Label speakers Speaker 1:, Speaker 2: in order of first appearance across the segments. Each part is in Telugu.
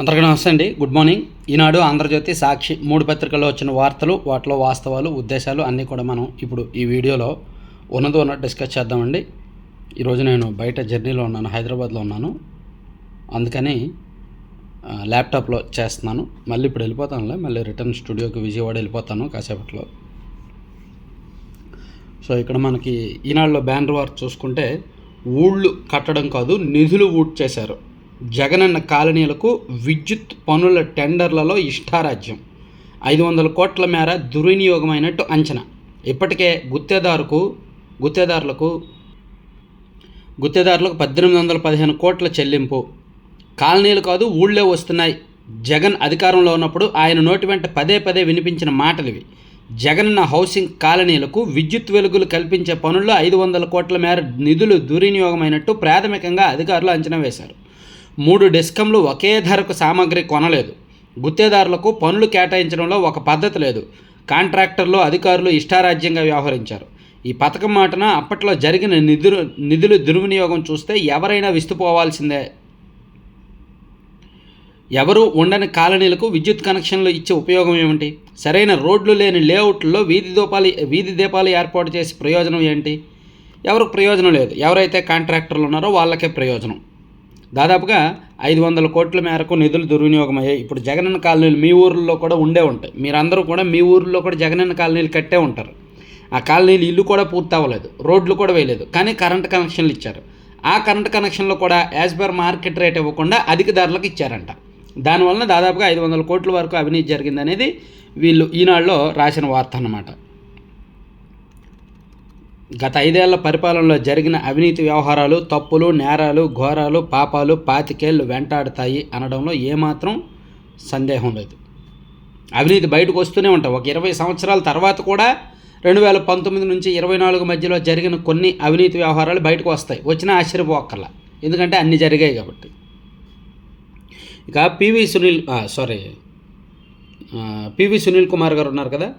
Speaker 1: అందరికీ నమస్తే అండి. Good morning. ఈనాడు ఆంధ్రజ్యోతి సాక్షి మూడు పత్రికల్లో వచ్చిన వార్తలు వాటిలో వాస్తవాలు ఉద్దేశాలు అన్నీ కూడా మనం ఇప్పుడు ఈ వీడియోలో ఉన్నదో ఉన్నట్టు డిస్కస్ చేద్దామండి. ఈరోజు నేను బయట జర్నీలో ఉన్నాను హైదరాబాద్లో ఉన్నాను. అందుకని ల్యాప్టాప్లో చేస్తున్నాను. మళ్ళీ ఇప్పుడు వెళ్ళిపోతానులే. మళ్ళీ రిటర్న్ స్టూడియోకి విజయవాడ వెళ్ళిపోతాను కాసేపట్లో. సో ఇక్కడ మనకి ఈనాడులో బ్యానర్ వార్ చూసుకుంటే ఊళ్ళు కట్టడం కాదు నిధులు ఊట్ చేశారు జగనన్న కాలనీలకు విద్యుత్ పనుల టెండర్లలో ఇష్టారాజ్యం. ఐదు వందల కోట్ల మేర దుర్వినియోగమైనట్టు అంచనా. ఇప్పటికే గుత్తేదారుకు గుత్తేదారులకు గుత్తేదారులకు పద్దెనిమిది వందల పదిహేను కోట్ల చెల్లింపు. కాలనీలు కాదు ఊళ్ళే వస్తున్నాయి. జగన్ అధికారంలో ఉన్నప్పుడు ఆయన నోటి వెంట పదే పదే వినిపించిన మాటలు ఇవి జగనన్న హౌసింగ్ కాలనీలకు విద్యుత్ వెలుగులు కల్పించే పనుల్లో ఐదు వందల కోట్ల మేర నిధులు దుర్వినియోగమైనట్టు ప్రాథమికంగా అధికారులు అంచనా వేశారు. మూడు డిస్కంలు ఒకే ధరకు సామాగ్రి కొనలేదు. గుత్తేదారులకు పనులు కేటాయించడంలో ఒక పద్ధతి లేదు. కాంట్రాక్టర్లు అధికారులు ఇష్టారాజ్యంగా వ్యవహరించారు. ఈ పథకం మాటన అప్పట్లో జరిగిన నిధులు నిధులు దుర్వినియోగం చూస్తే ఎవరైనా విస్తుపోవాల్సిందే. ఎవరు ఉండని కాలనీలకు విద్యుత్ కనెక్షన్లు ఇచ్చే ఉపయోగం ఏమిటి? సరైన రోడ్లు లేని లేఅవుట్లో వీధి దీపాలు వీధి దీపాలు ఏర్పాటు చేసి ప్రయోజనం ఏంటి? ఎవరికి ప్రయోజనం లేదు. ఎవరైతే కాంట్రాక్టర్లు ఉన్నారో వాళ్ళకే ప్రయోజనం. దాదాపుగా ఐదు వందల కోట్ల మేరకు నిధులు దుర్వినియోగం అయ్యాయి ఇప్పుడు జగనన్న కాలనీలు మీ ఊర్లో కూడా ఉండే ఉంటాయి. మీరందరూ కూడా మీ ఊర్లో కూడా జగనన్న కాలనీలు కట్టే ఉంటారు. ఆ కాలనీలు ఇల్లు కూడా పూర్తి అవ్వలేదు రోడ్లు కూడా వేయలేదు. కానీ కరెంట్ కనెక్షన్లు ఇచ్చారు. ఆ కరెంట్ కనెక్షన్లో కూడా యాజ్ పర్ మార్కెట్ రేట్ ఇవ్వకుండా అధిక ధరలకు ఇచ్చారంట. దానివలన దాదాపుగా ఐదు వందల కోట్ల వరకు అవినీతి జరిగిందనేది వీళ్ళు ఈనాడులో రాసిన వార్త అన్నమాట. గత ఐదేళ్ళ పరిపాలనలో జరిగిన అవినీతి వ్యవహారాలు తప్పులు నేరాలు ఘోరాలు పాపాలు పాతికేళ్ళు వెంటాడతాయి అనడంలో ఏమాత్రం సందేహం లేదు. అవినీతి బయటకు వస్తూనే ఉంటాయి. ఒక ఇరవై సంవత్సరాల తర్వాత కూడా రెండు వేల పంతొమ్మిది నుంచి ఇరవై నాలుగు మధ్యలో జరిగిన కొన్ని అవినీతి వ్యవహారాలు బయటకు వస్తాయి. వచ్చినా ఆశ్చర్యపోక్కర్లా. ఎందుకంటే అన్ని జరిగాయి కాబట్టి. ఇక PV Sunil sorry PV Sunil Kumar garu ఉన్నారు కదా?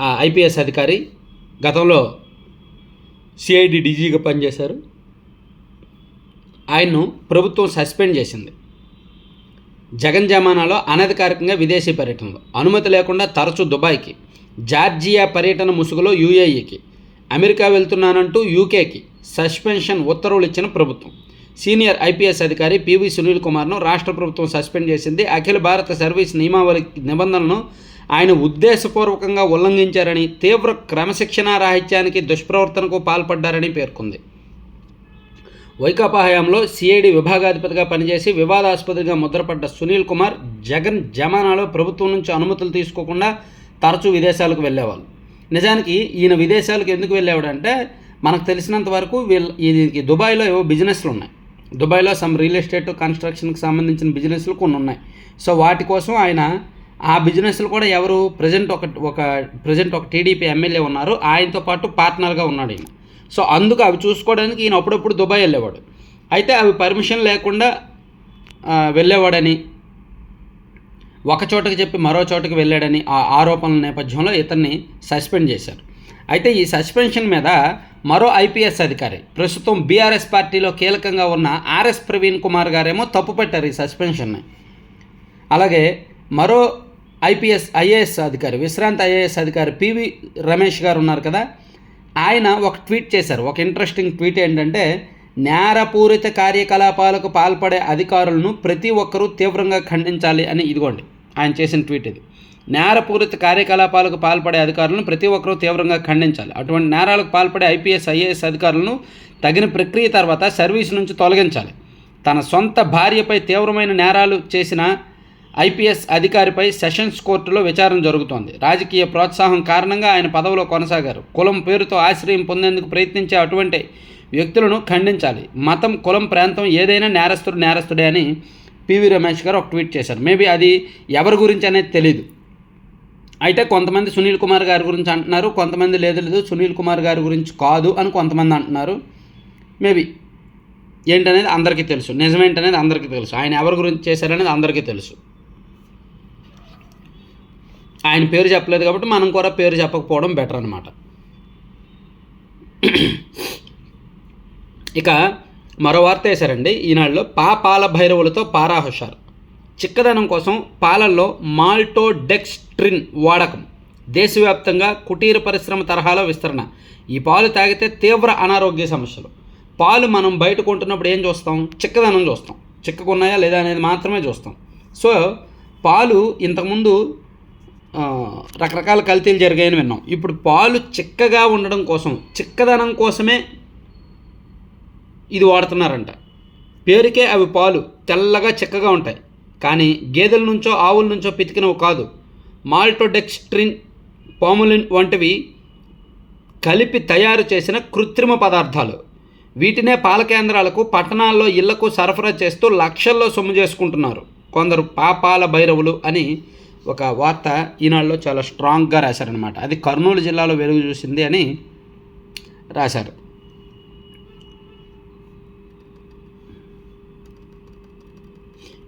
Speaker 1: ఆ ఐపీఎస్ అధికారి. గతంలో సిఐడి డీజీగా పనిచేశారు. ఆయన్ను ప్రభుత్వం సస్పెండ్ చేసింది. జగన్ జమానాలో అనధికారికంగా విదేశీ పర్యటనలు. అనుమతి లేకుండా తరచూ దుబాయ్కి జార్జియా పర్యటన ముసుగులో యూఏఈకి అమెరికా వెళ్తున్నానంటూ యూకేకి సస్పెన్షన్ ఉత్తర్వులు ఇచ్చిన ప్రభుత్వం. సీనియర్ ఐపీఎస్ అధికారి పివి సునీల్ కుమార్ను రాష్ట్ర ప్రభుత్వం సస్పెండ్ చేసింది. అఖిల భారత సర్వీస్ నియమావళి నిబంధనలను ఆయన ఉద్దేశపూర్వకంగా ఉల్లంఘించారని తీవ్ర క్రమశిక్షణా రాహిత్యానికి దుష్ప్రవర్తనకు పాల్పడ్డారని పేర్కొంది. వైకాపా హయాంలో సిఐడి విభాగాధిపతిగా పనిచేసి వివాదాస్పదిగా ముద్రపడ్డ సునీల్ కుమార్ జగన్ జమానాలో ప్రభుత్వం నుంచి అనుమతులు తీసుకోకుండా తరచూ విదేశాలకు వెళ్ళేవాళ్ళు. నిజానికి ఈయన విదేశాలకు ఎందుకు వెళ్ళేవాడంటే మనకు తెలిసినంత వరకు వీళ్ళ దుబాయ్లో ఏవో బిజినెస్లు ఉన్నాయి. దుబాయ్లో సమ్ రియల్ ఎస్టేట్ కన్స్ట్రక్షన్కి సంబంధించిన బిజినెస్లు కొన్ని ఉన్నాయి. సో వాటి కోసం ఆయన ఆ బిజినెస్లు కూడా ఎవరు? ప్రజెంట్ ఒక ఒక ప్రజెంట్ ఒక టీడీపీ ఎమ్మెల్యే ఉన్నారు. ఆయనతో పాటు పార్ట్నర్గా ఉన్నాడు ఈయన. సో అందుకు అవి చూసుకోవడానికి ఈయన అప్పుడప్పుడు దుబాయ్ వెళ్ళేవాడు. అయితే అవి పర్మిషన్ లేకుండా వెళ్ళేవాడని ఒక చోటకి చెప్పి మరో చోటకి వెళ్ళాడని ఆ ఆరోపణల నేపథ్యంలో ఇతన్ని సస్పెండ్ చేశారు. అయితే ఈ సస్పెన్షన్ మీద మరో ఐపీఎస్ అధికారి ప్రస్తుతం బీఆర్ఎస్ పార్టీలో కీలకంగా ఉన్న ఆర్ఎస్ ప్రవీణ్ కుమార్ గారేమో తప్పు పెట్టారు ఈ సస్పెన్షన్ని. అలాగే మరో ఐపీఎస్ ఐఏఎస్ అధికారి విశ్రాంత ఐఏఎస్ అధికారి పివి రమేష్ గారు ఉన్నారు కదా. ఆయన ఒక ట్వీట్ చేశారు. ఒక ఇంట్రెస్టింగ్ ట్వీట్ ఏంటంటే నేరపూరిత కార్యకలాపాలకు పాల్పడే అధికారులను ప్రతి ఒక్కరూ తీవ్రంగా ఖండించాలి అని ఇదిగోండి ఆయన చేసిన ట్వీట్ ఇది. నేరపూరిత కార్యకలాపాలకు పాల్పడే అధికారులను ప్రతి ఒక్కరూ తీవ్రంగా ఖండించాలి. అటువంటి నేరాలకు పాల్పడే ఐపీఎస్ ఐఏఎస్ అధికారులను తగిన ప్రక్రియ తర్వాత సర్వీస్ నుంచి తొలగించాలి. తన సొంత భార్యపై తీవ్రమైన నేరాలు చేసిన ఐపీఎస్ అధికారిపై సెషన్స్ కోర్టులో విచారణ జరుగుతోంది. రాజకీయ ప్రోత్సాహం కారణంగా ఆయన పదవిలో కొనసాగారు. కులం పేరుతో ఆశ్రయం పొందేందుకు ప్రయత్నించే అటువంటి వ్యక్తులను ఖండించాలి. మతం కులం ప్రాంతం ఏదైనా నేరస్తుడు నేరస్తుడే అని పివి రమేష్ గారు ఒక ట్వీట్ చేశారు. మేబీ అది ఎవరి గురించి అనేది తెలియదు అయితే కొంతమంది సునీల్ కుమార్ గారి గురించి అంటున్నారు కొంతమంది లేదు లేదు సునీల్ కుమార్ గారి గురించి కాదు అని కొంతమంది అంటున్నారు. మేబీ ఏంటనేది అందరికీ తెలుసు. నిజమేంటనేది అందరికీ తెలుసు. ఆయన ఎవరి గురించి చేశారనేది అందరికీ తెలుసు. ఆయన పేరు చెప్పలేదు కాబట్టి మనం కూడా పేరు చెప్పకపోవడం బెటర్ అనమాట ఇక మరో వార్త వేశారండి. ఈనాడులో పా పాల భైరవులతో పారా హుషారు చిక్కదనం కోసం పాలల్లో మాల్టోడెక్స్ట్రిన్ వాడకం. దేశవ్యాప్తంగా కుటీర పరిశ్రమ తరహాలో విస్తరణ. ఈ పాలు తాగితే తీవ్ర అనారోగ్య సమస్యలు. పాలు మనం బయట కొంటున్నప్పుడు ఏం చూస్తాం? చిక్కదనం చూస్తాం. చిక్కకున్నాయా లేదా అనేది మాత్రమే చూస్తాం. సో పాలు ఇంతకుముందు రకరకాల కల్తీలు జరిగాయని విన్నాం. ఇప్పుడు పాలు చిక్కగా ఉండడం కోసం చిక్కదనం కోసమే ఇది వాడుతున్నారంట. పేరుకే అవి పాలు తెల్లగా చిక్కగా ఉంటాయి. కానీ గేదెల నుంచో ఆవుల నుంచో పితికినవి కాదు. మాల్టోడెక్స్ట్రిన్ పాములిన్ వంటివి కలిపి తయారు చేసిన కృత్రిమ పదార్థాలు. వీటినే పాల కేంద్రాలకు పట్టణాల్లో ఇళ్ళకు సరఫరా చేస్తూ లక్షల్లో సొమ్ము చేసుకుంటున్నారు. కొందరు పాపాల భైరవులు అని ఒక వార్త ఈనాడులో చాలా స్ట్రాంగ్గా రాశారనమాట అది కర్నూలు జిల్లాలో వెలుగు చూసింది అని రాశారు.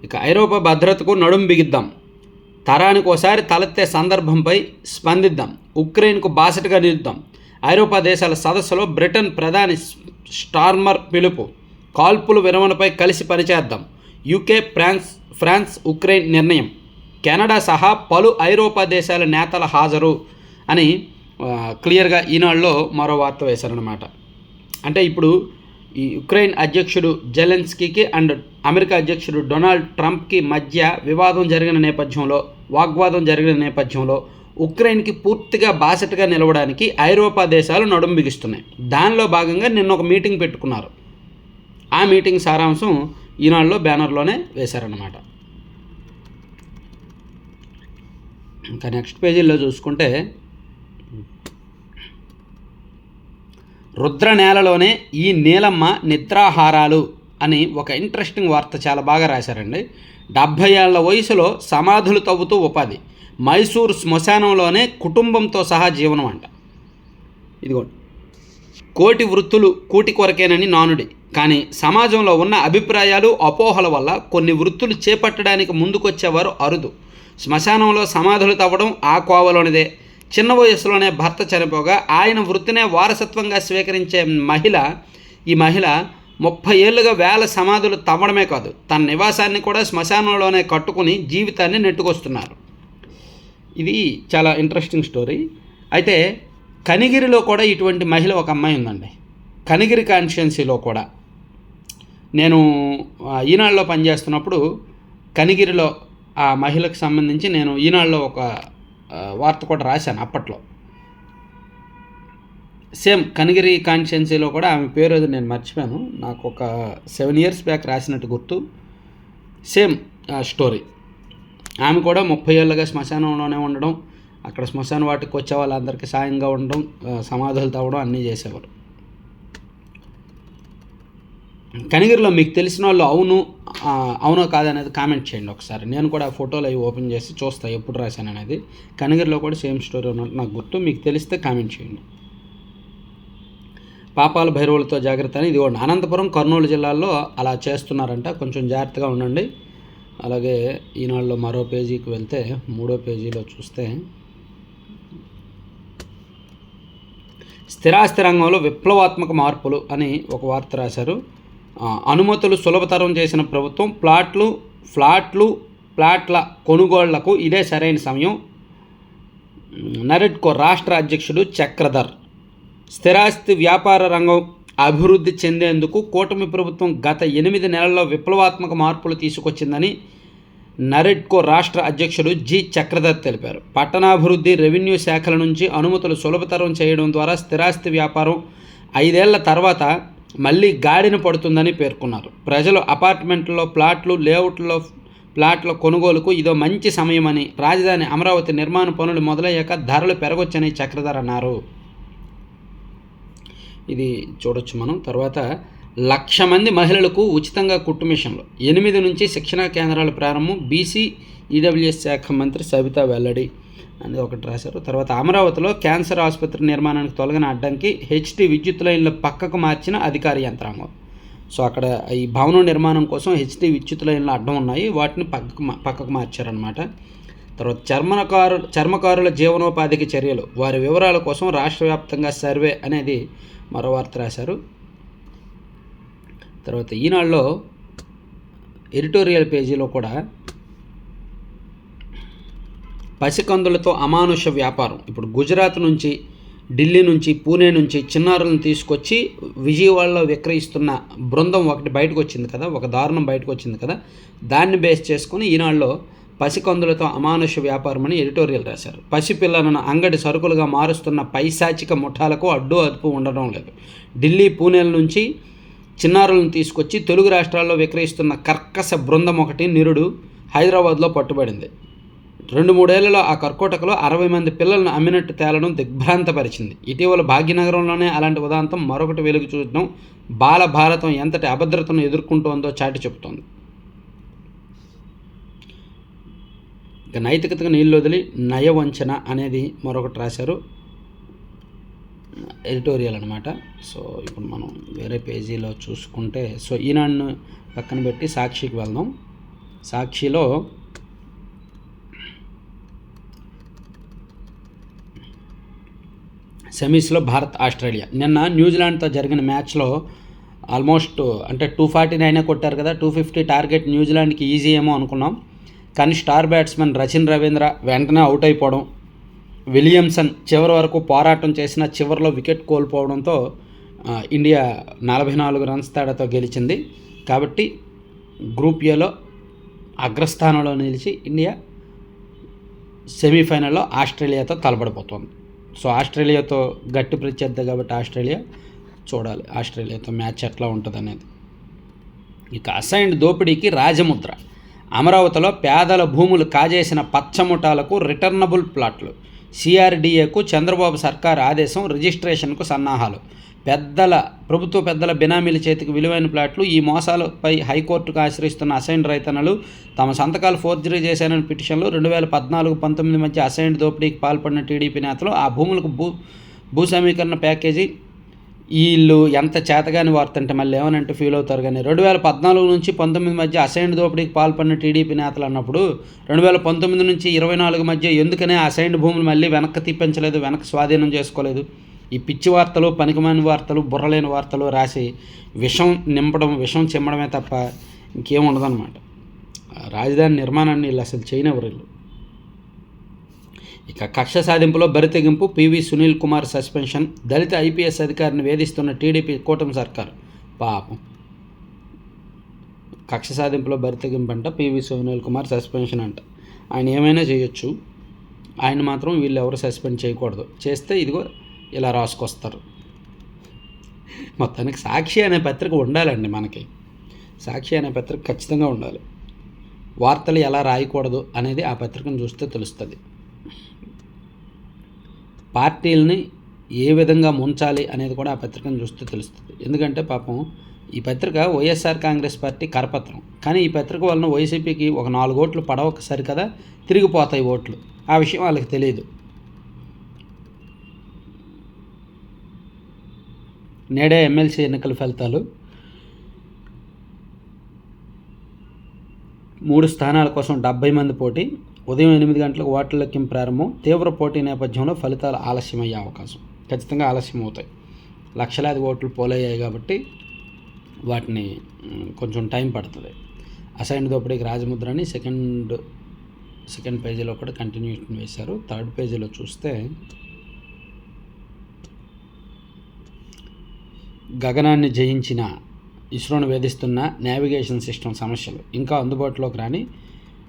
Speaker 1: ఇక ఐరోపా భద్రతకు నడుం బిగిద్దాం. తరానికి ఒకసారి తలెత్తే సందర్భంపై స్పందిద్దాం. ఉక్రెయిన్కు బాసటగా నిలుద్దాం. ఐరోపా దేశాల సదస్సులో బ్రిటన్ ప్రధాని స్టార్మర్ పిలుపు కాల్పులు విరమణపై కలిసి పనిచేద్దాం. యూకే ఫ్రాన్స్ ఫ్రాన్స్ ఉక్రెయిన్ నిర్ణయం. కెనడా సహా పలు ఐరోపా దేశాల నేతల హాజరు అని క్లియర్గా ఈనాడులో మరో వార్త వేశారనమాట అంటే ఇప్పుడు ఈ ఉక్రెయిన్ అధ్యక్షుడు జెలెన్స్కీకి అండ్ అమెరికా అధ్యక్షుడు డొనాల్డ్ ట్రంప్కి మధ్య వివాదం జరిగిన నేపథ్యంలో వాగ్వాదం జరిగిన నేపథ్యంలో ఉక్రెయిన్కి పూర్తిగా బాసటగా నిలవడానికి ఐరోపా దేశాలు నడుం బిగిస్తున్నాయి. దానిలో భాగంగా నిన్న ఒక మీటింగ్ పెట్టుకున్నారు. ఆ మీటింగ్ సారాంశం ఈనాడులో బ్యానర్లోనే వేశారన్నమాట. ఇంకా నెక్స్ట్ పేజీలో చూసుకుంటే రుద్ర నేలలోనే ఈ నీలమ్మ నిద్రాహారాలు అని ఒక ఇంట్రెస్టింగ్ వార్త చాలా బాగా రాశారండి. డెబ్భై ఏళ్ళ వయసులో సమాధులు తవ్వుతూ ఉపాధి. మైసూర్ శ్మశానంలోనే కుటుంబంతో సహా జీవనం అంట. ఇదిగోండి కోటి వృత్తులు కూటి కొరకేనని నానుడి. కానీ సమాజంలో ఉన్న అభిప్రాయాలు అపోహల వల్ల కొన్ని వృత్తులు చేపట్టడానికి ముందుకొచ్చేవారు అరుదు. శ్మశానంలో సమాధులు తవ్వడం ఆ కోవలోనిదే. చిన్న వయసులోనే భర్త చనిపోగా ఆయన వృత్తినే వారసత్వంగా స్వీకరించే మహిళ ఈ మహిళ ముప్పై ఏళ్ళుగా వేల సమాధులు తవ్వడమే కాదు తన నివాసాన్ని కూడా శ్మశానంలోనే కట్టుకుని జీవితాన్ని నెట్టుకొస్తున్నారు. ఇది చాలా ఇంట్రెస్టింగ్ స్టోరీ అయితే కనిగిరిలో కూడా ఇటువంటి మహిళ ఒక అమ్మాయి ఉందండి. కనిగిరి కాన్స్టిట్యున్సీలో కూడా. నేను ఆ, ఈనాడులో పనిచేస్తున్నప్పుడు కనిగిరిలో ఆ మహిళకు సంబంధించి నేను ఈనాడులో ఒక వార్త కూడా రాశాను అప్పట్లో. సేమ్ కనిగిరి కాన్స్టిట్యున్సీలో కూడా ఆమె పేరు అది నేను మర్చిపోయాను. నాకు ఒక సెవెన్ ఇయర్స్ బ్యాక్ రాసినట్టు గుర్తు. Same story. ఆమె కూడా ముప్పై ఏళ్ళుగా శ్మశానంలోనే ఉండడం అక్కడ శ్మశాన వాటికి వచ్చే వాళ్ళందరికీ సాయంగా ఉండడం సమాధులు తవ్వడం అన్నీ చేసేవారు. కనిగిరిలో మీకు తెలిసిన వాళ్ళు అవును అవునో కాదనేది కామెంట్ చేయండి ఒకసారి. నేను కూడా ఆ ఫోటోలు అవి ఓపెన్ చేసి చూస్తా ఎప్పుడు రాశాను అనేది. కనిగిరిలో కూడా సేమ్ స్టోరీ ఉన్నట్టు నాకు గుర్తు. మీకు తెలిస్తే కామెంట్ చేయండి. పాపాల భైరవులతో జాగ్రత్త అని ఇదిగోండి. అనంతపురం కర్నూలు జిల్లాల్లో అలా చేస్తున్నారంట. కొంచెం జాగ్రత్తగా ఉండండి. అలాగే ఈనాడులో మరో పేజీకి వెళ్తే మూడో పేజీలో చూస్తే స్థిరాస్తి రంగంలో విప్లవాత్మక మార్పులు అని ఒక వార్త రాశారు. అనుమతులు సులభతరం చేసిన ప్రభుత్వం ప్లాట్లు ఫ్లాట్లు ప్లాట్ల కొనుగోళ్ళకు ఇదే సరైన సమయం. నరెడ్కో రాష్ట్ర అధ్యక్షుడు చక్రధర్ స్థిరాస్తి వ్యాపార రంగం అభివృద్ధి చెందేందుకు కూటమి ప్రభుత్వం గత ఎనిమిది నెలల్లో విప్లవాత్మక మార్పులు తీసుకొచ్చిందని నరెడ్కో రాష్ట్ర అధ్యక్షుడు జి చక్రధర్ తెలిపారు. పట్టణాభివృద్ధి రెవెన్యూ శాఖల నుంచి అనుమతులు సులభతరం చేయడం ద్వారా స్థిరాస్తి వ్యాపారం ఐదేళ్ళ తర్వాత మళ్ళీ గాడిన పడుతుందని పేర్కొన్నారు. ప్రజలు అపార్ట్మెంట్లో ప్లాట్లు లేఅవుట్లో ప్లాట్ల కొనుగోలుకు ఇదో మంచి సమయమని రాజధాని అమరావతి నిర్మాణ పనులు మొదలయ్యాక ధరలు పెరగొచ్చని చక్రధర్ అన్నారు. ఇది చూడొచ్చు మనం. తర్వాత లక్ష మంది మహిళలకు ఉచితంగా కుట్టు మిషన్లు. ఎనిమిది నుంచి శిక్షణా కేంద్రాల ప్రారంభం బీసీ ఈడబ్ల్యూఎస్ శాఖ మంత్రి సబితా వెల్లడి. అనేది ఒకటి రాశారు. తర్వాత అమరావతిలో క్యాన్సర్ ఆసుపత్రి నిర్మాణానికి తొలగిన అడ్డంకి హెచ్టి విద్యుత్ లైన్ల పక్కకు మార్చిన అధికార యంత్రాంగం. సో అక్కడ ఈ భవనం నిర్మాణం కోసం హెచ్టి విద్యుత్ లైన్లు అడ్డం ఉన్నాయి. వాటిని పక్కకు పక్కకు మార్చారనమాట తర్వాత చర్మకారు చర్మకారుల జీవనోపాధికి చర్యలు. వారి వివరాల కోసం రాష్ట్ర వ్యాప్తంగా సర్వే అనేది మరో వార్త రాశారు. తర్వాత ఈనాడులో ఎడిటోరియల్ పేజీలో కూడా పసికందులతో అమానుష వ్యాపారం. ఇప్పుడు గుజరాత్ నుంచి ఢిల్లీ నుంచి పూణే నుంచి చిన్నారులను తీసుకొచ్చి విజయవాడలో విక్రయిస్తున్న బృందం ఒకటి బయటకు వచ్చింది కదా ఒక దారుణం బయటకు వచ్చింది కదా దాన్ని బేస్ చేసుకుని ఈనాడులో పసికందులతో అమానుష వ్యాపారం అని ఎడిటోరియల్ రాశారు. పసిపిల్లలను అంగడి సరుకులుగా మారుస్తున్న పైశాచిక ముఠాలకు అడ్డు అదుపు ఉండడం లేదు. ఢిల్లీ పూణేల నుంచి చిన్నారులను తీసుకొచ్చి తెలుగు రాష్ట్రాల్లో విక్రయిస్తున్న కర్కశ బృందం ఒకటి నిరుడు హైదరాబాద్లో పట్టుబడింది. రెండు మూడేళ్ళలో ఆ కర్కోటకలో అరవై మంది పిల్లలను అమ్మినట్టు తేలడం దిగ్భ్రాంతపరిచింది. ఇటీవల భాగ్యనగరంలోనే అలాంటి ఉదాంతం మరొకటి వెలుగు చూడడం బాల భారతం ఎంతటి అభద్రతను ఎదుర్కొంటోందో చాటి చెబుతోంది. ఇక నైతికతకు నీళ్ళు వదిలి నయవంచన అనేది మరొకటి రాశారు ఎడిటోరియల్ అనమాట సో ఇప్పుడు మనం వేరే పేజీలో చూసుకుంటే సో ఈనాడును పక్కన పెట్టి సాక్షికి వెళ్దాం. సాక్షిలో సెమీస్లో భారత్ ఆస్ట్రేలియా. నిన్న న్యూజిలాండ్తో జరిగిన మ్యాచ్లో ఆల్మోస్ట్ అంటే టూ ఫార్టీ నైనే కొట్టారు కదా టూ ఫిఫ్టీ టార్గెట్ న్యూజిలాండ్కి ఈజీ ఏమో అనుకున్నాం. కానీ స్టార్ బ్యాట్స్మెన్ రచిన్ రవీంద్ర వెంటనే అవుట్ అయిపోవడం విలియమ్సన్ చివరి వరకు పోరాటం చేసిన చివరిలో వికెట్ కోల్పోవడంతో ఇండియా నలభై నాలుగు రన్స్ తేడాతో గెలిచింది. కాబట్టి గ్రూప్ ఏలో అగ్రస్థానంలో నిలిచి ఇండియా సెమీఫైనల్లో ఆస్ట్రేలియాతో తలపడిపోతుంది సో ఆస్ట్రేలియాతో గట్టి ప్రత్యర్థి కాబట్టి ఆస్ట్రేలియా చూడాలి. ఆస్ట్రేలియాతో మ్యాచ్ ఎట్లా ఉంటుంది అనేది ఇక అసైన్డ్ దోపిడీకి రాజముద్ర. అమరావతిలో పేదల భూములు కాజేసిన పచ్చముఠాలకు రిటర్నబుల్ ప్లాట్లు. సిఆర్డీఏకు చంద్రబాబు సర్కార్ ఆదేశం రిజిస్ట్రేషన్కు సన్నాహాలు. పెద్దల ప్రభుత్వ పెద్దల బినామీల చేతికి విలువైన ప్లాట్లు ఈ మోసాలపై హైకోర్టుకు ఆశ్రయిస్తున్న అసైన్డ్ రైతన్నలు తమ సంతకాలు ఫోర్జరీ చేశారని పిటిషన్లు రెండు వేల పద్నాలుగు పంతొమ్మిది మధ్య అసైన్డ్ దోపిడీకి పాల్పడిన టీడీపీ నేతలు ఆ భూములకు భూ భూ సమీకరణ ప్యాకేజీ వీళ్ళు ఎంత చేతగాని వార్తంటే మళ్ళీ ఏమనంటే ఫీల్ అవుతారు కానీ రెండు వేల పద్నాలుగు నుంచి పంతొమ్మిది మధ్య అసైన్డ్ దోపిడీకి పాల్పడిన టీడీపీ నేతలు అన్నప్పుడు రెండు వేల పంతొమ్మిది నుంచి ఇరవై నాలుగు మధ్య ఎందుకనే అసైన్డ్ భూములు మళ్ళీ వెనక్కి తిప్పించలేదు వెనక్కి స్వాధీనం చేసుకోలేదు. ఈ పిచ్చి వార్తలు పనికిమాని వార్తలు బుర్రలేని వార్తలు రాసి విషం నింపడం విషం చిమ్మడమే తప్ప ఇంకేం ఉండదన్నమాట. రాజధాని నిర్మాణాన్ని వీళ్ళు అసలు చేయనివ్వరు వీళ్ళు. ఇక కక్ష సాధింపులో బరితెగింపు పివి సునీల్ కుమార్ సస్పెన్షన్ దళిత ఐపీఎస్ అధికారిని వేధిస్తున్న టీడీపీ కూటమి సర్కారు. పాపం. కక్ష సాధింపులో బరితెగింపు అంట పివి సునీల్ కుమార్ సస్పెన్షన్ అంట. ఆయన ఏమైనా చేయొచ్చు. ఆయన మాత్రం వీళ్ళు ఎవరు సస్పెండ్ చేయకూడదు. చేస్తే ఇదిగో ఇలా రాసుకొస్తారు. మొత్తానికి సాక్షి అనే పత్రిక ఉండాలండి మనకి. సాక్షి అనే పత్రిక ఖచ్చితంగా ఉండాలి. వార్తలు ఎలా రాయకూడదు అనేది ఆ పత్రికను చూస్తే తెలుస్తుంది. పార్టీలని ఏ విధంగా ముంచాలి అనేది కూడా ఆ పత్రికను చూస్తే తెలుస్తుంది. ఎందుకంటే పాపం ఈ పత్రిక వైఎస్ఆర్ కాంగ్రెస్ పార్టీ కరపత్రం. కానీ ఈ పత్రిక వలన వైసీపీకి ఒక నాలుగు ఓట్లు పడవక సరి కదా తిరిగిపోతాయి ఓట్లు. ఆ విషయం వాళ్ళకి తెలియదు. నేడే ఎమ్మెల్సీ ఎన్నికల ఫలితాలు. మూడు స్థానాల కోసం డెబ్బై మంది పోటీ ఉదయం ఎనిమిది గంటలకు ఓట్ల లెక్కింపు ప్రారంభం తీవ్ర పోటీ నేపథ్యంలో ఫలితాలు ఆలస్యమయ్యే అవకాశం. ఖచ్చితంగా ఆలస్యం అవుతాయి. లక్షలాది ఓట్లు పోలయ్యాయి కాబట్టి వాటిని కొంచెం టైం పడుతుంది. అసైన్ దోపిడీకి రాజముద్రని సెకండ్ సెకండ్ పేజీలో కూడా కంటిన్యూషన్ వేశారు. థర్డ్ పేజీలో చూస్తే గగనాన్ని జయించిన ఇస్రోను వేధిస్తున్న నావిగేషన్ సిస్టమ్ సమస్యలు ఇంకా అందుబాటులోకి రాని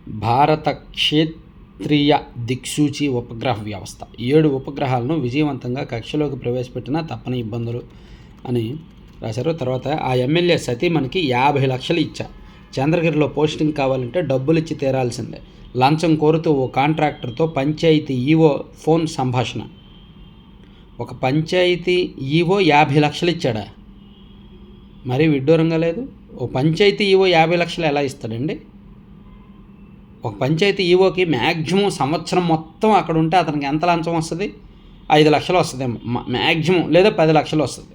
Speaker 1: భారత క్షేత్రీయ దిక్సూచి ఉపగ్రహ వ్యవస్థ. ఏడు ఉపగ్రహాలను విజయవంతంగా కక్షలోకి ప్రవేశపెట్టిన తప్పని ఇబ్బందులు అని రాశారు. తర్వాత ఆ ఎమ్మెల్యే సతీ మనకి యాభై లక్షలు ఇచ్చా. చంద్రగిరిలో పోస్టింగ్ కావాలంటే డబ్బులు ఇచ్చి తీరాల్సిందే. లంచం కోరుతూ ఓ కాంట్రాక్టర్తో పంచాయతీ ఈవో ఫోన్ సంభాషణ. ఒక పంచాయతీ ఈవో యాభై లక్షలు ఇచ్చాడా? మరీ విడ్డూరంగా లేదు. ఓ పంచాయతీ ఈవో యాభై లక్షలు ఎలా ఇస్తాడండి? ఒక పంచాయతీ ఈవోకి మ్యాక్సిమం సంవత్సరం మొత్తం అక్కడ ఉంటే అతనికి ఎంత లంచం వస్తుంది? ఐదు లక్షలు వస్తుంది. మ్యాక్సిమం లేదా పది లక్షలు వస్తుంది.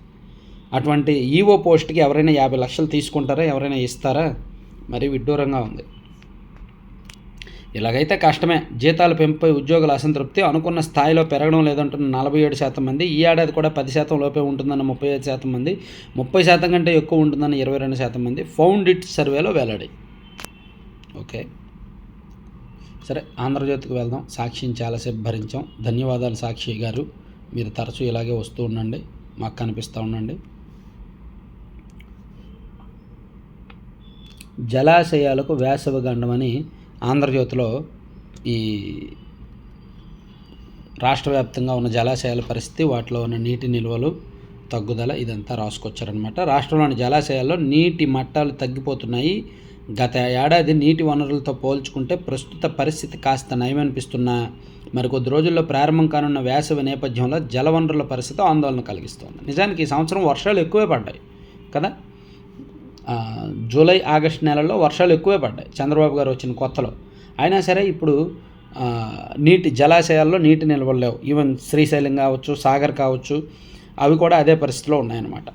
Speaker 1: అటువంటి ఈవో పోస్ట్కి ఎవరైనా యాభై లక్షలు తీసుకుంటారా? ఎవరైనా ఇస్తారా? మరీ విడ్డూరంగా ఉంది. ఇలాగైతే కష్టమే. జీతాల పెంపుపై ఉద్యోగుల అసంతృప్తి అనుకున్న స్థాయిలో పెరగడం లేదంటున్న నలభై ఏడు శాతం మంది ఈ ఏడాది కూడా పది శాతం లోపే ఉంటుందన్న ముప్పై ఐదు శాతం మంది ముప్పై శాతం కంటే ఎక్కువ ఉంటుందన్న ఇరవై రెండు శాతం మంది ఫౌండ్ ఇట్ సర్వేలో వెల్లడి. ఓకే. సరే ఆంధ్రజ్యోతికి వెళ్దాం. సాక్షిని చాలాసేపు భరించాం. ధన్యవాదాలు సాక్షి గారు. మీరు తరచూ ఇలాగే వస్తూ ఉండండి. మాకు కనిపిస్తూ ఉండండి. జలాశయాలకు వేసవి గండమని ఆంధ్రజ్యోతిలో ఈ రాష్ట్ర వ్యాప్తంగా ఉన్న జలాశయాల పరిస్థితి వాటిలో ఉన్న నీటి నిల్వలు తగ్గుదల ఇదంతా రాసుకొచ్చారనమాట రాష్ట్రంలోని జలాశయాల్లో నీటి మట్టాలు తగ్గిపోతున్నాయి. గత ఏడాది నీటి వనరులతో పోల్చుకుంటే ప్రస్తుత పరిస్థితి కాస్త నయమనిపిస్తున్నా మరికొద్ది రోజుల్లో ప్రారంభం కానున్న వేసవి నేపథ్యంలో జలవనరుల పరిస్థితి ఆందోళన కలిగిస్తోంది. నిజానికి ఈ సంవత్సరం వర్షాలు ఎక్కువే పడ్డాయి కదా? జూలై ఆగస్ట్ నెలలో వర్షాలు ఎక్కువే పడ్డాయి. చంద్రబాబు గారు వచ్చిన కొత్తలో. అయినా సరే ఇప్పుడు నీటి జలాశయాల్లో నీటి నిల్వలు లేవు ఈవెన్ శ్రీశైలం కావచ్చు సాగర్ కావచ్చు అవి కూడా అదే పరిస్థితిలో ఉన్నాయన్నమాట.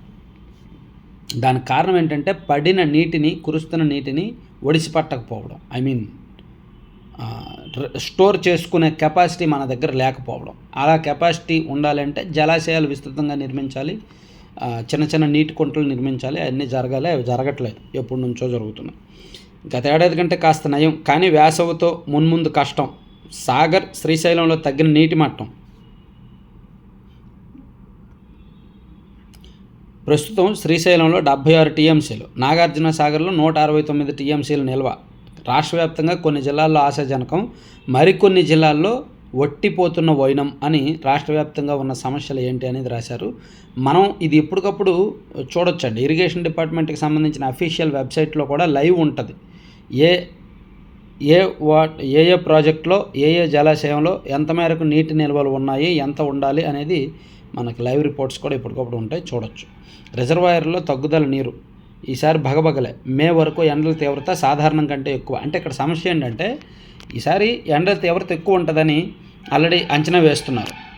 Speaker 1: దానికి కారణం ఏంటంటే పడిన నీటిని కురుస్తున్న నీటిని ఒడిసి పట్టకపోవడం ఐ మీన్ స్టోర్ చేసుకునే కెపాసిటీ మన దగ్గర లేకపోవడం. అలా కెపాసిటీ ఉండాలంటే జలాశయాలు విస్తృతంగా నిర్మించాలి. చిన్న చిన్న నీటి కుంటలు నిర్మించాలి అన్నీ జరగాలి అవి జరగట్లేదు. ఎప్పటి నుంచో జరుగుతున్నాయి. గత ఏడాది కంటే కాస్త నయం కానీ వేసవితో మున్ముందు కష్టం. సాగర్ శ్రీశైలంలో తగ్గిన నీటి మట్టం. ప్రస్తుతం శ్రీశైలంలో డెబ్బై ఆరు టీఎంసీలు నాగార్జున సాగర్లో నూట అరవై తొమ్మిది టీఎంసీలు నిల్వ. రాష్ట్ర వ్యాప్తంగా కొన్ని జిల్లాల్లో ఆశాజనకం మరికొన్ని జిల్లాల్లో ఒట్టిపోతున్న వైనం అని రాష్ట్ర వ్యాప్తంగా ఉన్న సమస్యలు ఏంటి అనేది రాశారు. మనం ఇది ఎప్పటికప్పుడు చూడొచ్చండి. ఇరిగేషన్ డిపార్ట్మెంట్కి సంబంధించిన అఫీషియల్ వెబ్సైట్లో కూడా లైవ్ ఉంటుంది. ఏ ఏ వా ఏ ఏ ప్రాజెక్ట్లో ఏ ఏ జలాశయంలో ఎంత మేరకు నీటి నిల్వలు ఉన్నాయి ఎంత ఉండాలి అనేది మనకి లైవ్ రిపోర్ట్స్ కూడా ఇప్పటికప్పుడు ఉంటాయి చూడొచ్చు. రిజర్వాయర్లో తగ్గుదల నీరు. ఈసారి భగభగలే. మే వరకు ఎండల తీవ్రత సాధారణం కంటే ఎక్కువ. అంటే ఇక్కడ సమస్య ఏంటంటే ఈసారి ఎండల తీవ్రత ఎక్కువ ఉంటుందని ఆల్రెడీ అంచనా వేస్తున్నారు.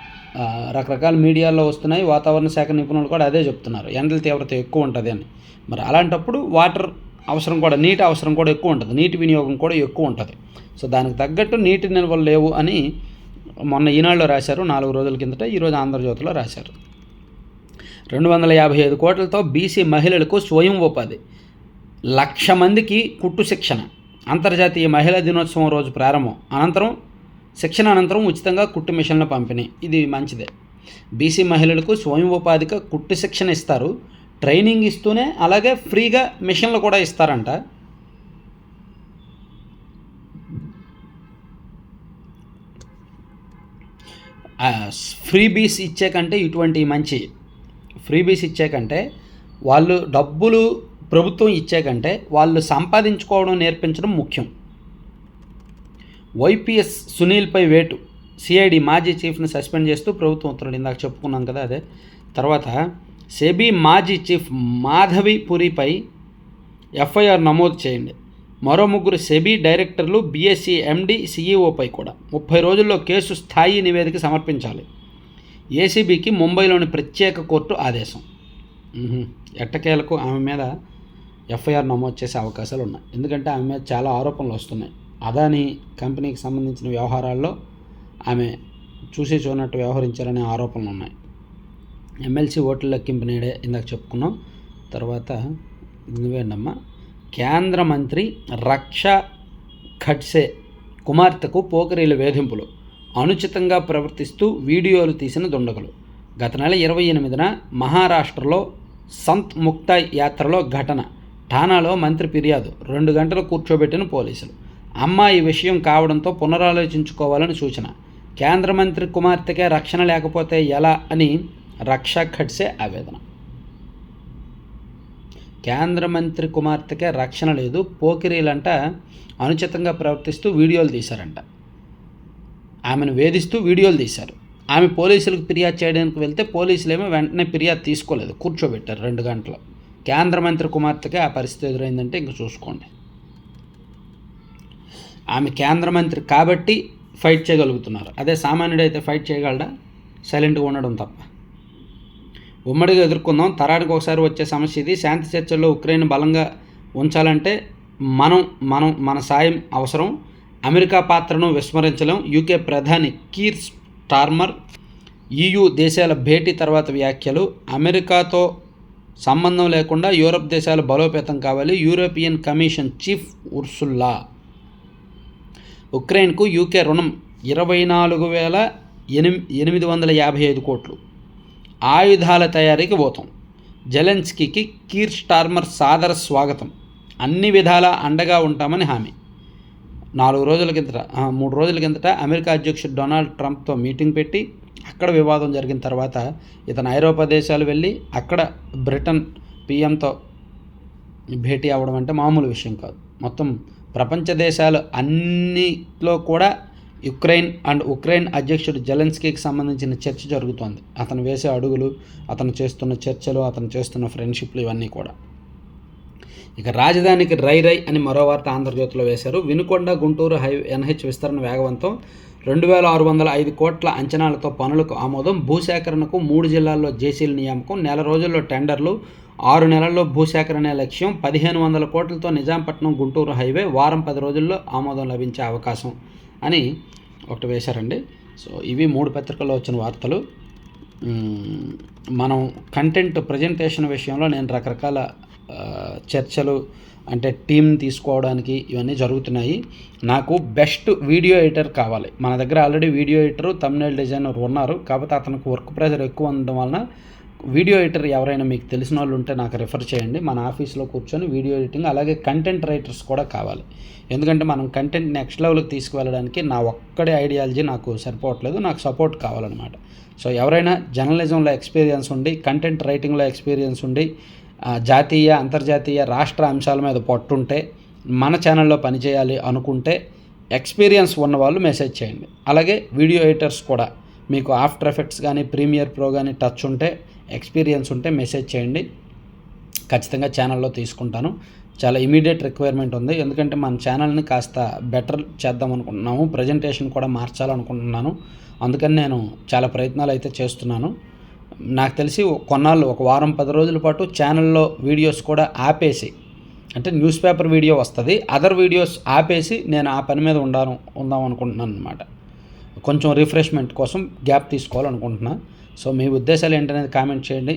Speaker 1: రకరకాల మీడియాలో వస్తున్నాయి వాతావరణ శాఖ నిపుణులు కూడా అదే చెప్తున్నారు. ఎండల తీవ్రత ఎక్కువ ఉంటుంది అని. మరి అలాంటప్పుడు వాటర్ అవసరం కూడా నీటి అవసరం కూడా ఎక్కువ ఉంటుంది. నీటి వినియోగం కూడా ఎక్కువ ఉంటుంది. సో దానికి తగ్గట్టు నీటి నిల్వలు లేవు అని మొన్న ఈనాడులో రాశారు. నాలుగు రోజుల కిందట ఈరోజు ఆంధ్రజ్యోతిలో రాశారు. రెండు వందల యాభై ఐదు కోట్లతో బీసీ మహిళలకు స్వయం ఉపాధి. లక్ష మందికి కుట్టు శిక్షణ. అంతర్జాతీయ మహిళా దినోత్సవం రోజు ప్రారంభం. అనంతరం శిక్షణ అనంతరం ఉచితంగా కుట్టు మిషన్ల పంపిణీ. ఇది మంచిదే. బీసీ మహిళలకు స్వయం ఉపాధిగా కుట్టు శిక్షణ ఇస్తారు. ట్రైనింగ్ ఇస్తూనే అలాగే ఫ్రీగా మిషన్లు కూడా ఇస్తారంట. ఫ్రీ బీస్ ఇచ్చే కంటే ఇటువంటి మంచి. ఫ్రీ బీస్ ఇచ్చే కంటే వాళ్ళు డబ్బులు ప్రభుత్వం ఇచ్చేకంటే వాళ్ళు సంపాదించుకోవడం నేర్పించడం ముఖ్యం. వైపీఎస్ సునీల్పై వేటు. సిఐడి మాజీ చీఫ్ని సస్పెండ్ చేస్తూ ప్రభుత్వం ఉత్తర్వులు. ఇందాక చెప్పుకున్నాం కదా అదే. తర్వాత సెబీ మాజీ చీఫ్ మాధవి పురిపై ఎఫ్ఐఆర్ నమోదు చేయండి. మరో ముగ్గురు సెబీ డైరెక్టర్లు బీఎస్సీ ఎండి సీఈఓపై కూడా. ముప్పై రోజుల్లో కేసు స్థాయి నివేదిక సమర్పించాలి. ఏసీబీకి ముంబైలోని ప్రత్యేక కోర్టు ఆదేశం. ఎట్టకేలకు ఆమె మీద ఎఫ్ఐఆర్ నమోదు చేసే అవకాశాలు ఉన్నాయి. ఎందుకంటే ఆమె మీద చాలా ఆరోపణలు వస్తున్నాయి. అదాని కంపెనీకి సంబంధించిన వ్యవహారాల్లో ఆమె చూసి చూడనట్టు వ్యవహరించారనే ఆరోపణలు ఉన్నాయి. ఎమ్మెల్సీ ఓట్ల లెక్కింపు నేడే ఇందాక చెప్పుకున్నాం. తర్వాత నువ్వేండమ్మా కేంద్ర మంత్రి రక్ష ఖడ్సే కుమార్తెకు పోకరీల వేధింపులు అనుచితంగా ప్రవర్తిస్తూ వీడియోలు తీసిన దుండగులు. గత నెల ఇరవై ఎనిమిదిన మహారాష్ట్రలో సంత్ ముక్తాయ్ యాత్రలో ఘటన. ఠానాలో మంత్రి ఫిర్యాదు. రెండు గంటలు కూర్చోబెట్టిన పోలీసులు. అమ్మాయి విషయం కావడంతో పునరాలోచించుకోవాలని సూచన. కేంద్ర మంత్రి కుమార్తెకే రక్షణ లేకపోతే ఎలా అని రక్ష ఖడ్సే ఆవేదన. కేంద్ర మంత్రి కుమార్తెకే రక్షణ లేదు. పోకిరీలంట అనుచితంగా ప్రవర్తిస్తూ వీడియోలు తీశారంట. ఆమెను వేధిస్తూ వీడియోలు తీశారు. ఆమె పోలీసులకు ఫిర్యాదు చేయడానికి వెళ్తే పోలీసులు ఏమో వెంటనే ఫిర్యాదు తీసుకోలేదు. కూర్చోబెట్టారు రెండు గంటలు. కేంద్ర మంత్రి కుమార్తెకి ఆ పరిస్థితి ఎదురైందంటే ఇంక చూసుకోండి. ఆమె కేంద్ర మంత్రి కాబట్టి ఫైట్ చేయగలుగుతున్నారు. అదే సామాన్యుడు అయితే ఫైట్ చేయగలడా? సైలెంట్గా ఉండడం తప్ప. ఉమ్మడిగా ఎదుర్కొందాం. తరానికి ఒకసారి వచ్చే సమస్య ఇది. శాంతి చర్చల్లో ఉక్రెయిన్ బలంగా ఉంచాలంటే మనం మనం మన సాయం అవసరం. అమెరికా పాత్రను విస్మరించలేం. యూకే ప్రధాని కీర్ స్టార్మర్ ఈయూ దేశాల భేటీ తర్వాత వ్యాఖ్యలు. అమెరికాతో సంబంధం లేకుండా యూరప్ దేశాలు బలోపేతం కావాలి. యూరోపియన్ కమిషన్ చీఫ్ ఉర్సుల్లా ఉక్రెయిన్కు యూకే రుణం ఇరవై నాలుగు వేల ఎనిమి ఎనిమిది వందల యాభై ఐదు కోట్లు. ఆయుధాల తయారీకి పోతాం జెలెన్స్కీకి కీర్ స్టార్మర్ సాదర స్వాగతం. అన్ని విధాల అండగా ఉంటామని హామీ. నాలుగు రోజుల కిందట మూడు రోజుల కిందట అమెరికా అధ్యక్షుడు డొనాల్డ్ ట్రంప్తో మీటింగ్ పెట్టి అక్కడ వివాదం జరిగిన తర్వాత ఇతను ఐరోపా దేశాలు వెళ్ళి అక్కడ బ్రిటన్ పిఎంతో భేటీ అవ్వడం అంటే మామూలు విషయం కాదు. మొత్తం ప్రపంచ దేశాలు అన్నిట్లో కూడా యుక్రెయిన్ అండ్ ఉక్రెయిన్ అధ్యక్షుడు జెలెన్స్కీకి సంబంధించిన చర్చ జరుగుతోంది. అతను వేసే అడుగులు అతను చేస్తున్న చర్చలు అతను చేస్తున్న ఫ్రెండ్షిప్లు ఇవన్నీ కూడా. ఇక రాజధానికి రై రై అని మరో వార్త ఆంధ్రజ్యోతిలో వేశారు. వినుకొండ గుంటూరు హై ఎన్హెచ్ విస్తరణ వేగవంతం రెండు వేల ఆరు వందల ఐదు కోట్ల అంచనాలతో పనులకు ఆమోదం. భూసేకరణకు మూడు జిల్లాల్లో జేసీల నియామకం. నెల రోజుల్లో టెండర్లు. ఆరు నెలల్లో భూసేకరణ లక్ష్యం. పదిహేను వందల కోట్లతో నిజాంపట్నం గుంటూరు హైవే వారం పది రోజుల్లో ఆమోదం లభించే అవకాశం అని ఒకటి వేశారండి. సో ఇవి మూడు పత్రికల్లో వచ్చిన వార్తలు. మనం కంటెంట్ ప్రజెంటేషన్ విషయంలో నేను రకరకాల చర్చలు అంటే టీం తీసుకోవడానికి ఇవన్నీ జరుగుతున్నాయి. నాకు బెస్ట్ వీడియో ఎడిటర్ కావాలి. మన దగ్గర ఆల్రెడీ వీడియో ఎడిటర్ తమిళ డిజైనర్ ఉన్నారు. కాకపోతే అతనికి వర్క్ ప్రెషర్ ఎక్కువ ఉండడం వలన వీడియో ఎడిటర్ ఎవరైనా మీకు తెలిసిన వాళ్ళు ఉంటే నాకు రిఫర్ చేయండి. మన ఆఫీస్లో కూర్చొని వీడియో ఎడిటింగ్ అలాగే కంటెంట్ రైటర్స్ కూడా కావాలి. ఎందుకంటే మనం కంటెంట్ నెక్స్ట్ లెవెల్కి తీసుకువెళ్ళడానికి నా ఒక్కడే ఐడియాలజీ నాకు సరిపోవట్లేదు. నాకు సపోర్ట్ కావాలన్నమాట. సో ఎవరైనా జర్నలిజంలో ఎక్స్పీరియన్స్ ఉండి కంటెంట్ రైటింగ్లో ఎక్స్పీరియన్స్ ఉండి జాతీయ అంతర్జాతీయ రాష్ట్ర అంశాల మీద పట్టుంటే మన ఛానల్లో పనిచేయాలి అనుకుంటే ఎక్స్పీరియన్స్ ఉన్న వాళ్ళు మెసేజ్ చేయండి. అలాగే వీడియో ఎడిటర్స్ కూడా మీకు ఆఫ్టర్ ఎఫెక్ట్స్ కానీ ప్రీమియర్ ప్రో కానీ టచ్ ఉంటే ఎక్స్పీరియన్స్ ఉంటే మెసేజ్ చేయండి. ఖచ్చితంగా ఛానల్లో తీసుకుంటాను. చాలా ఇమీడియట్ రిక్వైర్మెంట్ ఉంది. ఎందుకంటే మన ఛానల్ని కాస్త బెటర్ చేద్దాం అనుకుంటున్నాము. ప్రజెంటేషన్ కూడా మార్చాలనుకుంటున్నాను. అందుకని నేను చాలా ప్రయత్నాలు అయితే చేస్తున్నాను. నాకు తెలిసి కొన్నాళ్ళు ఒక వారం పది రోజుల పాటు ఛానల్లో వీడియోస్ కూడా ఆపేసి అంటే న్యూస్ పేపర్ వీడియో వస్తుంది. అదర్ వీడియోస్ ఆపేసి నేను ఆ పని మీద ఉండాను ఉందాం అనుకుంటున్నాను అనమాట కొంచెం రిఫ్రెష్మెంట్ కోసం గ్యాప్ తీసుకోవాలనుకుంటున్నా. సో మీ ఉద్దేశాలు ఏంటనేది కామెంట్ చేయండి.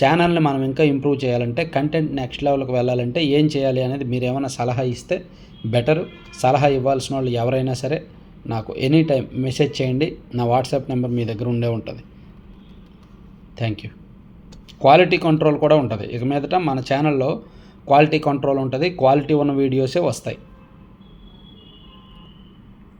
Speaker 1: ఛానల్ని మనం ఇంకా ఇంప్రూవ్ చేయాలంటే కంటెంట్ నెక్స్ట్ లెవెల్కి వెళ్ళాలంటే ఏం చేయాలి అనేది మీరు ఏమైనా సలహా ఇస్తే బెటర్. సలహా ఇవ్వాల్సిన వాళ్ళు ఎవరైనా సరే నాకు ఎనీ టైం మెసేజ్ చేయండి. నా వాట్సాప్ నెంబర్ మీ దగ్గర ఉండే ఉంటుంది. థ్యాంక్ యూ క్వాలిటీ కంట్రోల్ కూడా ఉంటుంది. ఇక మీదట మన ఛానల్లో క్వాలిటీ కంట్రోల్ ఉంటుంది. క్వాలిటీ ఉన్న వీడియోసే వస్తాయి.